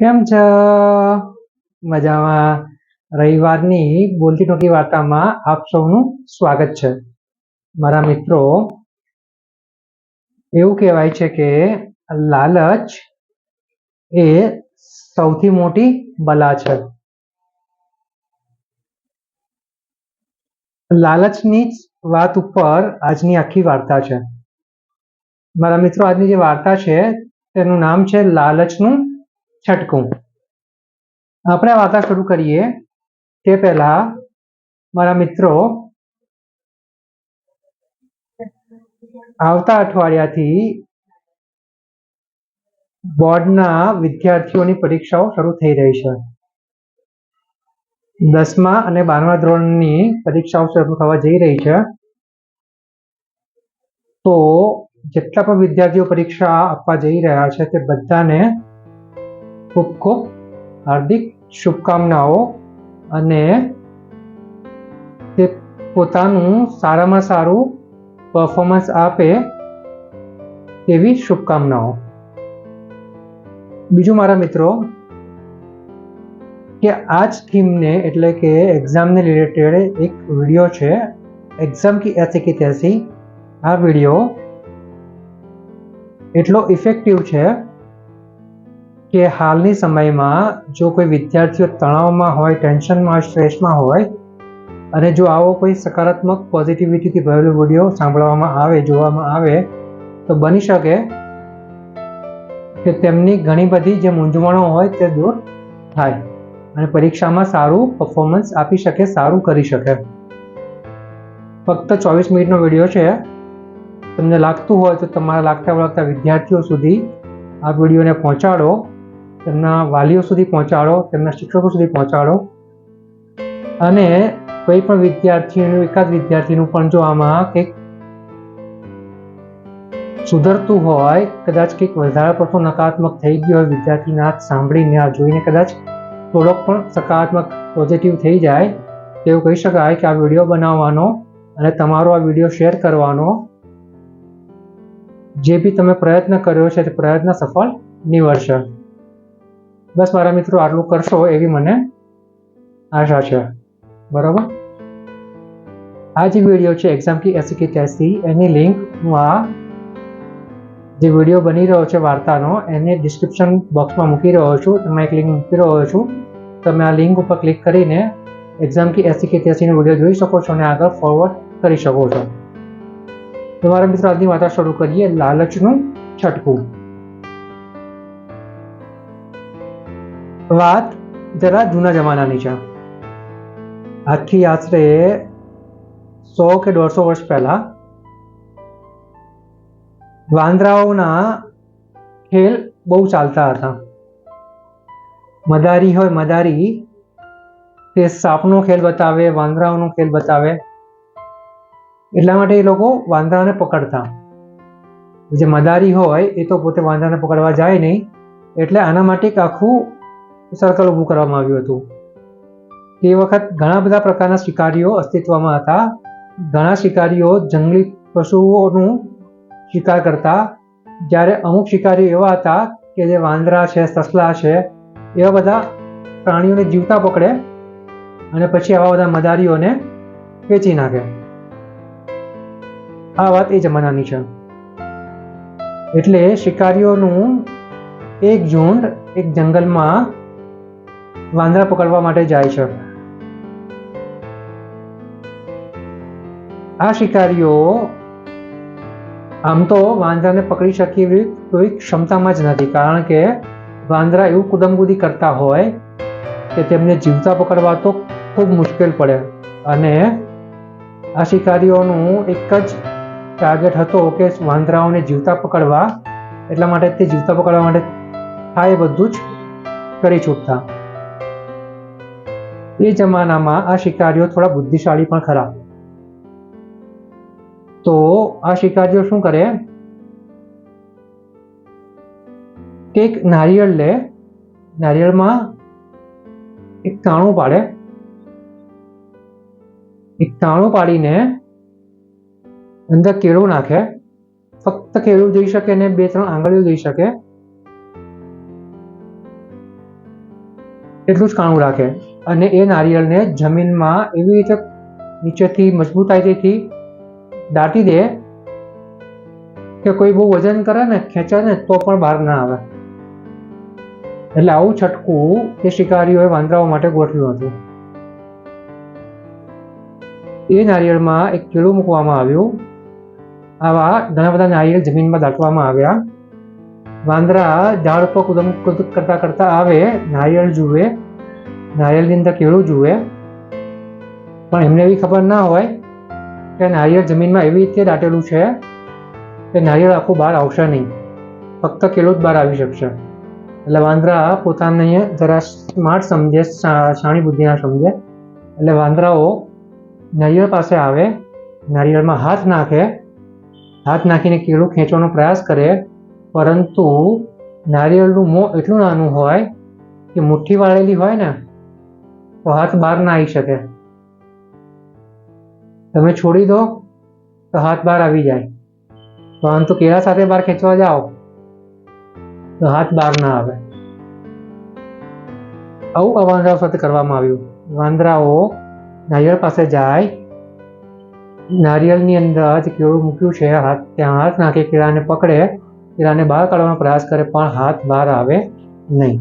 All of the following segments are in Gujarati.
કેમ છો? મજામાં. રવિવારની બોલતી ટોકી વાર્તામાં આપ સૌનું સ્વાગત છે. મારા મિત્રો, એવું કહેવાય છે કે લાલચ એ સૌથી મોટી બલા છે. લાલચની જ વાત ઉપર આજની આખી વાર્તા છે. મારા મિત્રો, આજની જે વાર્તા છે, તેનું નામ છે લાલચનું છટકું. આપણે વાર્તા શરૂ કરીએ તે પહેલા મારા મિત્રો આવતા અઠવાડિયાથી બોર્ડના વિદ્યાર્થીઓની પરીક્ષાઓ શરૂ થઈ રહી છે. દસમા અને બારમા ધોરણની પરીક્ષાઓ શરૂ થવા જઈ રહી છે. તો જેટલા પણ વિદ્યાર્થીઓ પરીક્ષા આપવા જઈ રહ્યા છે તે બધાને ખૂબ ખૂબ હાર્દિક શુભકામનાઓ અને તે પોતાનું સારામાં સારું પરફોર્મન્સ આપે તેવી શુભકામનાઓ. બીજું મારા મિત્રો કે આ જ થીમને એટલે કે એક્ઝામને રિલેટેડ એક વીડિયો છે એક્ઝામ કી એસી કી તેસી. આ વીડિયો એટલો ઇફેક્ટિવ છે કે હાલની સમયમાં જો કોઈ વિદ્યાર્થીઓ તણાવમાં હોય, ટેન્શનમાં સ્ટ્રેસમાં હોય અને જો આવો કોઈ સકારાત્મક પોઝિટિવિટીથી ભરેલો વીડિયો સાંભળવામાં આવે, જોવામાં આવે, તો બની શકે કે તેમની ઘણી બધી જે મૂંઝવણો હોય તે દૂર થાય અને પરીક્ષામાં સારું પરફોર્મન્સ આપી શકે, સારું કરી શકે. ફક્ત ચોવીસ મિનિટનો વીડિયો છે. તમને લાગતું હોય તો તમારા લાગતા વળગતા વિદ્યાર્થીઓ સુધી આ વિડીયોને પહોંચાડો. તેમના વાલીઓ સુધી પહોંચાડો, તેમના શિક્ષકો સુધી પહોંચાડો. અને કોઈ પણ વિદ્યાર્થીનું, એકાદ વિદ્યાર્થીનું પણ જો આમાં કંઈક સુધરતું હોય, કદાચ કંઈક વધારે પડતો નકારાત્મક થઈ ગયો હોય, વિદ્યાર્થીને આ સાંભળીને, આ જોઈને કદાચ થોડોક પણ સકારાત્મક પોઝિટિવ થઈ જાય, તેવું કહી શકાય કે આ વીડિયો બનાવવાનો અને તમારો આ વીડિયો શેર કરવાનો. જે બી તમે પ્રયત્ન કર્યો છે, તે પ્રયત્ન સફળ નીવડશે. બસ મારા મિત્રો, આટલું કરશો એવી મને આશા છે. બરાબર? આ જે વીડિયો છે એક્ઝામ કી એસી કી તૈસી એની લિંક હું આ જે વીડિયો બની રહ્યો છે વાર્તાનો, એને ડિસ્ક્રિપ્શન બોક્સમાં મૂકી રહ્યો છું. તમે એક લિંક મૂકી રહ્યો છું. તમે આ લિંક ઉપર ક્લિક કરીને એક્ઝામ કી એસી કે ત્યાસીનો વીડિયો જોઈ શકો છો અને આગળ ફોરવર્ડ કરી શકો છો. તો મારા મિત્રો, આજની વાર્તા શરૂ કરીએ. લાલચનું છટકું. વાત જરા જૂના જમાનાની છે. આજથી આશરે સો કે દોઢસો વર્ષ પહેલા વાંદરાઓના ખેલ બહુ ચાલતા હતા. મદારી હોય મદારી, તે સાપનો ખેલ બતાવે, વાંદરાઓનો ખેલ બતાવે. એટલા માટે એ લોકો વાંદરાને પકડતા. જે મદારી હોય એ તો પોતે વાંદરાને પકડવા જાય નહીં. એટલે આના માટે એક આખું સર્કલ ઊભું કરવામાં આવ્યું હતું. તે વખત ઘણા બધા પ્રકારના શિકારીઓ અસ્તિત્વમાં હતા. ઘણા શિકારીઓ જંગલી પશુઓનું શિકાર કરતા. જ્યારે અમુક શિકારીઓ એવા હતા કે જે વાંદરા છે, સસલા છે, એવા બધા પ્રાણીઓને જીવતા પકડે અને પછી આવા બધા મદારીઓને વેચી નાખે. આ વાત એ જમાનાની છે. એટલે શિકારીઓનું એક ઝુંડ એક જંગલમાં વાંદરા પકડવા માટે જાય છે. આ શિકારીઓ આમ તો વાંદરાને પકડી શકે એવી ક્ષમતામાં જ નથી, કારણ કે વાંદરા એવું કુદમકુદી કરતા હોય કે તેમને જીવતા પકડવા તો ખૂબ મુશ્કેલ પડે. અને આ શિકારીઓનું એક જ ટાર્ગેટ હતો કે વાંદરાઓને જીવતા પકડવા, એટલા માટે તે જીવતા પકડવા માટે થાય એ બધું જ કરી છૂટતા. એ જમાનામાં આ શિકારીઓ થોડા બુદ્ધિશાળી પણ ખરા. તો આ શિકારીઓ શું કરે? કે એક નારિયેળ લે નારિયેળમાં એક તાણું પાડે. એક તાણું પાડીને અંદર કેળું નાખે. ફક્ત કેળું જઈ શકે ને બે, ત્રણ આંગળીઓ જઈ શકે. એટલું જ કાણું રાખે. અને એ નારિયેળને જમીનમાં એવી રીતે નીચેથી મજબૂતાઈથી દાટી દે કે કોઈ બહુ વજન કરે ને, ખેંચે ને, તો પણ બહાર ના આવે. એટલે આવું છટકું તે શિકારીઓએ વાંદરાઓ માટે ગોઠવ્યું હતું. એ નારિયેળમાં એક કેળું મૂકવામાં આવ્યું. આવા ઘણા બધા નારિયેળ જમીનમાં દાટવામાં આવ્યા. વાંદરા ઝાડ પર કુદમ કુદ કરતા કરતા આવે, નારિયેળ જુએ નારિયેળની અંદર કેળું જુએ. પણ એમને એવી ખબર ના હોય કે નારિયેળ જમીનમાં એવી રીતે દાટેલું છે કે નારિયેળ આખું બહાર આવશે નહીં. ફક્ત કેળું જ બહાર આવી શકશે. એટલે વાંદરા પોતાને જરા સ્માર્ટ સમજે શાણી બુદ્ધિના સમજે. એટલે વાંદરાઓ નારિયેળ પાસે આવે, નારિયેળમાં હાથ નાખે, હાથ નાખીને કેળું ખેંચવાનો પ્રયાસ કરે. પરંતુ નારિયેળનું મોં એટલું નાનું હોય કે મુઠ્ઠી વાળેલી હોય ને તો હાથ બહાર ના આવી શકે. તમે છોડી દો, તો હાથ બહાર આવી જાય. પરંતુ કેળા સાથે બહાર ખેંચવા જાઓ, તો હાથ બહાર ના આવે. આવું આ વાંદરાઓ સાથે કરવામાં આવ્યું. વાંદરાઓ નારિયેળ પાસે જાય. નારિયેળની અંદર જે કેળું મૂક્યું છે, હાથ ત્યાં હાથ નાખે, કેળાને પકડે, કેળાને બહાર કાઢવાનો પ્રયાસ કરે, પણ હાથ બહાર આવે નહીં.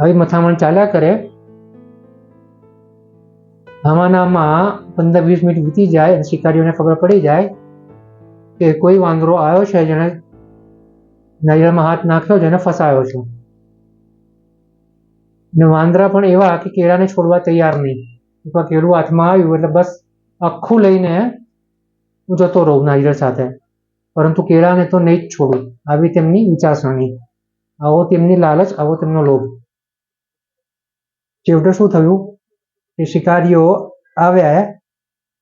આવી મથામણ ચાલ્યા કરે. આમાં પંદર વીસ મિનિટ વીતી જાય અને શિકારીઓને ખબર પડી જાય કે કોઈ વાંદરો આવ્યો છે જેને નારિયેળમાં હાથ નાખ્યો જેને ફસાયો છે. ને વાંદરા પણ એવા કે કેળાને છોડવા તૈયાર નહીં. અથવા કેળું હાથમાં આવ્યું એટલે બસ આખું લઈને હું જતો રહું નારિયેળ સાથે. પરંતુ કેળાને તો નહીં જ છોડું. આવી તેમની વિચારસરણી. આવો તેમની લાલચ, આવો તેમનો લોભ. છેવટે શું થયું? કે શિકારીઓ આવ્યા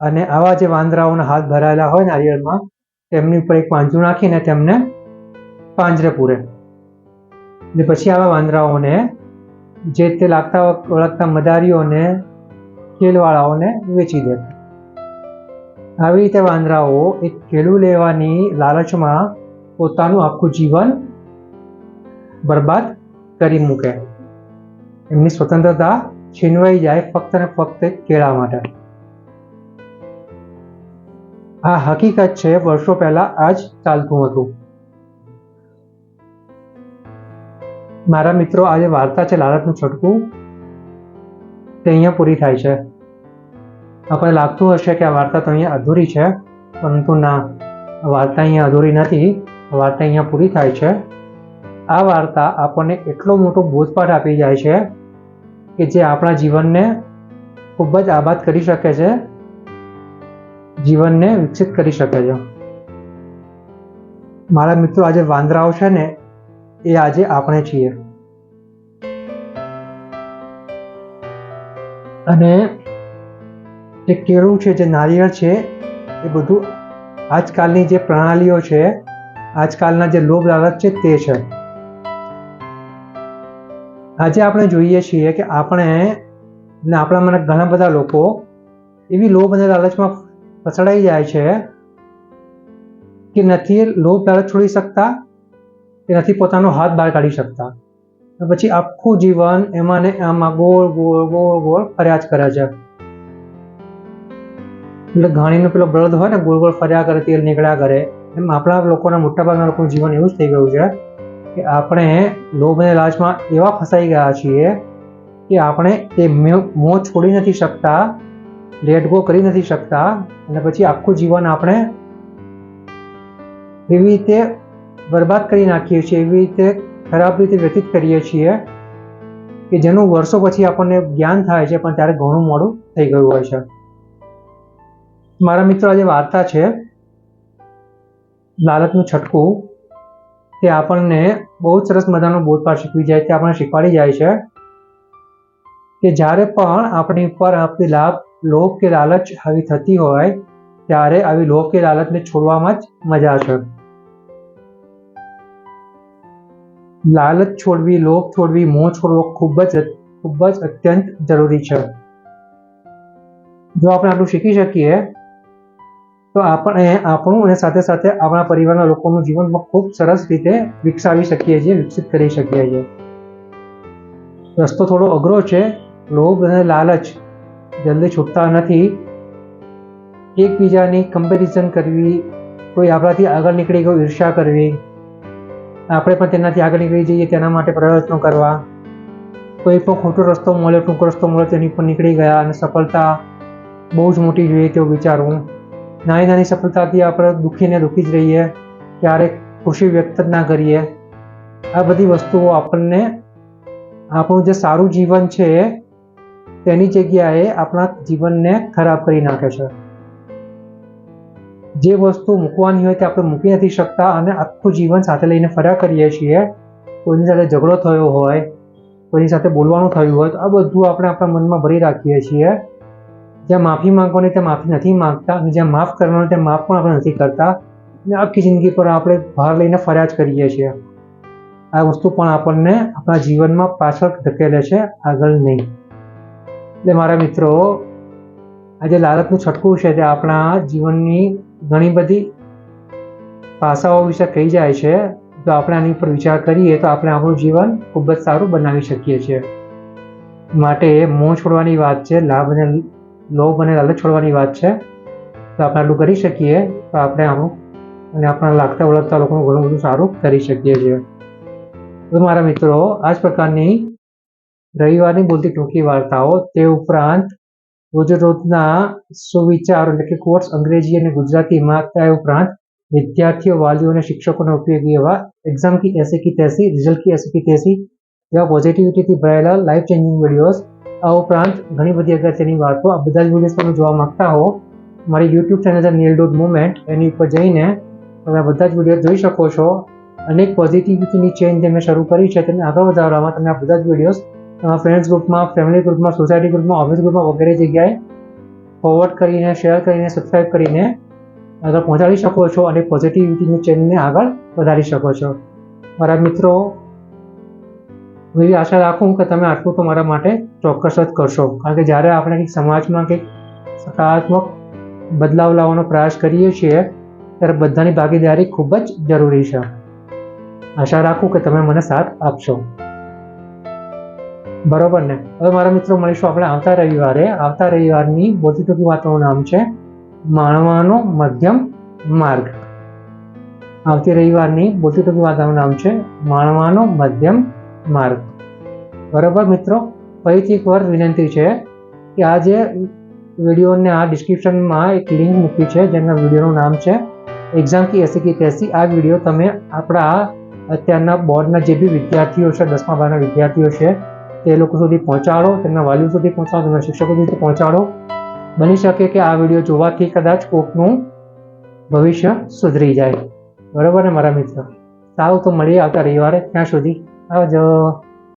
અને આવા જે વાંદરાઓના હાથ ભરાયેલા હોય નારિયેળમાં તેમની ઉપર એક પાંજરું નાખીને તેમને પાંજરે પૂરે. ને પછી આવા વાંદરાઓને, જે તે લાગતા ઓળખતા મદારીઓને, ખેલવાળાઓને વેચી દે. આવી રીતે વાંદરાઓ એક ખેડૂ લેવાની લાલચમાં પોતાનું આખું જીવન બરબાદ કરી મૂકે. એમની સ્વતંત્રતા છીનવાઈ જાય ફક્ત ને ફક્ત કેળા માટે. આ હકીકત છે, વર્ષો પહેલા આ જ ચાલતું હતું. મારા મિત્રો, આજે વાર્તા છે લાલચનું છટકું. તે અહીંયા પૂરી થાય છે. આપણે લાગતું હશે કે આ વાર્તા તો અહીંયા અધૂરી છે, પરંતુ ના વાર્તા અહીંયા અધૂરી નથી. વાર્તા અહીંયા પૂરી થાય છે. આ વાર્તા આપણને એટલો મોટો બોધપાઠ આપી જાય છે કે જે આપણા જીવનને ખૂબ જ આબાદ કરી શકે છે, જીવનને વિકસિત કરી શકે છે. મારા મિત્રો, આજે વાંદરાઓ છે ને, એ આજે આપણે છીએ. અને જે કેળું છે, જે નારિયેળ છે, એ બધું આજકાલની જે પ્રણાલીઓ છે, આજકાલના જે લોભ લાલચ છે, તે છે. આજે આપણે જોઈએ છીએ કે આપણે ને આપણામાં ઘણા બધા લોકો એવી લોભ અને લાલચમાં ફસડાઈ જાય છે કે નથી લોભ લાલચ છોડી શકતા કે નથી પોતાનો હાથ બહાર કાઢી શકતા. પછી આખું જીવન એમાં ને આમાં ગોળ ગોળ ગોળ ગોળ ફર્યા જ કરે છે. એટલે ઘાણીનો પેલો બળદ હોય ને ગોળ ગોળ ફર્યા કરે, તેલ નીકળ્યા કરે, એમ આપણા લોકોના મોટાભાગના લોકોનું જીવન એવું જ થઈ ગયું છે. કે આપણે લોભ અને લાલચમાં એવા ફસાઈ ગયા છીએ કે આપણે એ મોં છોડી નથી શકતા લેટ ગો કરી નથી શકતા, અને પછી આખું જીવન આપણે એવી રીતે બરબાદ કરી નાખીએ છીએ, એવી રીતે ખરાબ રીતે વ્યતીત કરીએ છીએ કે જેનું વર્ષો પછી આપણને જ્ઞાન થાય છે, પણ ત્યારે ઘણું મોડું થઈ ગયું હોય છે. મારા મિત્રો આજે વાર્તા છે, લાલચનું છટકું. તે આપણને બહુ જ સરસ મજાનો બોધપાઠ શીખવી જાય તે આપણને શીખવાડી જાય છે કે જ્યારે પણ આપણી ઉપર આપતી લાભ લોભ કે લાલચ આવી થતી હોય, ત્યારે આવી લોભ કે લાલચને છોડવામાં જ મજા છે. લાલચ છોડવી, લોભ છોડવી, મોહ છોડવો ખૂબ જ ખૂબ જ અત્યંત જરૂરી છે. જો આપણે આટલું શીખી શકીએ તો આપણે આપણું અને સાથે સાથે આપણા પરિવારના લોકોનું જીવન ખૂબ સરસ રીતે વિકસાવી શકીએ છીએ, વિકસિત કરી શકીએ છીએ. રસ્તો થોડો અઘરો છે, લોભ અને લાલચ જલ્દી છૂટતા નથી. એકબીજાની કમ્પેરિઝન કરવી, કોઈ આપણાથી આગળ નીકળી ગયો ઈર્ષા કરવી. આપણે પણ તેનાથી આગળ નીકળી જઈએ, તેના માટે પ્રયત્નો કરવા. કોઈ પણ ખોટો રસ્તો મળ્યો, ટૂંકો રસ્તો મળ્યો, તેની પર નીકળી ગયા અને સફળતા બહુ જ મોટી જોઈએ તેવું વિચારવું. નાની નાની સફળતાથી આપણે દુઃખીને દુઃખી જ રહીએ, ક્યારેક ખુશી વ્યક્ત જ ના કરીએ. આ બધી વસ્તુઓ આપણને, આપણું જે સારું જીવન છે, તેની જગ્યાએ આપણા જીવનને ખરાબ કરી નાખે છે. જે વસ્તુ મૂકવાની હોય તે આપણે મૂકી નથી શકતા અને આખું જીવન સાથે લઈને ફર્યા કરીએ છીએ, કોઈની સાથે ઝઘડો થયો હોય, કોઈની સાથે બોલવાનું થયું હોય, તો આ બધું આપણે આપણા મનમાં ભરી રાખીએ છીએ. જ્યાં માફી માંગવાની ત્યાં માફી નથી માંગતા અને જ્યાં માફ કરવાનું ત્યાં માફ પણ આપણે નથી કરતા. અને આખી જિંદગી પર આપણે ભાર લઈને ફર્યા જ કરીએ છીએ. આ વસ્તુ પણ આપણને આપણા જીવનમાં પાછળ ધકેલે છે, આગળ નહીં. એટલે મારા મિત્રો, આ જે લાલચનું છટકું છે તે આપણા જીવનની ઘણી બધી પાસાઓ વિશે કહી જાય છે. જો આપણે આની ઉપર વિચાર કરીએ તો આપણે આપણું જીવન ખૂબ જ સારું બનાવી શકીએ છીએ. માટે મોં છોડવાની વાત છે, લાભ અને લોભ અને લાલચ છોડવાની વાત છે. તો આપણે આટલું કરી શકીએ. તો આપણે આમ અને આપણા લાગતા ઓળખતા લોકોનું ઘણું બધું સારું કરી શકીએ છીએ. તો મારા મિત્રો, આ જ પ્રકારની રવિવારની બોલતી ટૂંકી વાર્તાઓ તે ઉપરાંત રોજ રોજના સુવિચાર એટલે કે કોર્સ અંગ્રેજી અને ગુજરાતીમાં તે ઉપરાંત વિદ્યાર્થીઓ, વાલીઓ અને શિક્ષકોને ઉપયોગી એવા એક્ઝામ કી એસી કી તેસી રિઝલ્ટ કી એસી કી તેસી એવા પોઝિટિવિટીથી ભરાયેલા લાઈફ ચેન્જિંગ વિડીયોઝ આ ઉપરાંત ઘણી બધી અગત્યની વાતો આ બધા જ વિડીયોઝ તમે જોવા માંગતા હો, મારી યુટ્યુબ ચેનલ છે નીલ ડોટ મુવમેન્ટ એની ઉપર જઈને તમે આ બધા જ વીડિયો જોઈ શકો છો. અનેક પોઝિટિવિટીની ચેન જે મેં શરૂ કરી છે તેને આગળ વધારવામાં તમે આ બધા જ વિડીયોઝ તમારા ફ્રેન્ડ્સ ગ્રુપમાં ફેમિલી ગ્રુપમાં સોસાયટી ગ્રુપમાં ઓફિસ ગ્રુપમાં વગેરે જગ્યાએ ફોરવર્ડ કરીને શેર કરીને સબસ્ક્રાઈબ કરીને આગળ પહોંચાડી શકો છો અને પોઝિટિવિટીની ચેનને આગળ વધારી શકો છો. મારા મિત્રો હું એવી આશા રાખું કે તમે આટલું તો મારા માટે ચોક્કસ જ કરશો. કારણ કે જ્યારે આપણે સમાજમાં કંઈક સકારાત્મક બદલાવ લાવવાનો પ્રયાસ કરીએ છીએ, ત્યારે બધાની ભાગીદારી ખૂબ જ જરૂરી છે. આશા રાખું કે તમે મને સાથ આપશો. બરોબર ને? હવે મારા મિત્રો મળીશું આપણે આવતા રવિવારે. આવતા રવિવારની બોલતી ટૂંકી વાતોનું નામ છે, માણવાનો મધ્યમ માર્ગ. આવતી રવિવારની બોલતી ટૂંકી વાતોનું નામ છે, માણવાનો મધ્યમ માર્ગ. બરોબર મિત્રો? ફરીથી એકવાર વિનંતી છે કે આ જે વિડીયોને આ ડિસ્ક્રિપ્શનમાં એક લિંક મૂકી છે, જેના વિડીયોનું નામ છે એક્ઝામ કી એસી કી તેસી. આ વીડિયો તમે આપણા અત્યારના બોર્ડના જે બી વિદ્યાર્થીઓ છે, દસમા બારના વિદ્યાર્થીઓ છે, તે લોકો સુધી પહોંચાડો, તેમના વાલીઓ સુધી પહોંચાડો, તેમના શિક્ષકો સુધી પહોંચાડો. બની શકે કે આ વીડિયો જોવાથી કદાચ કોકનું ભવિષ્ય સુધરી જાય. બરાબર ને મારા મિત્ર? સારું તો મળીએ આવતા રવિવારે. ત્યાં સુધી 那我就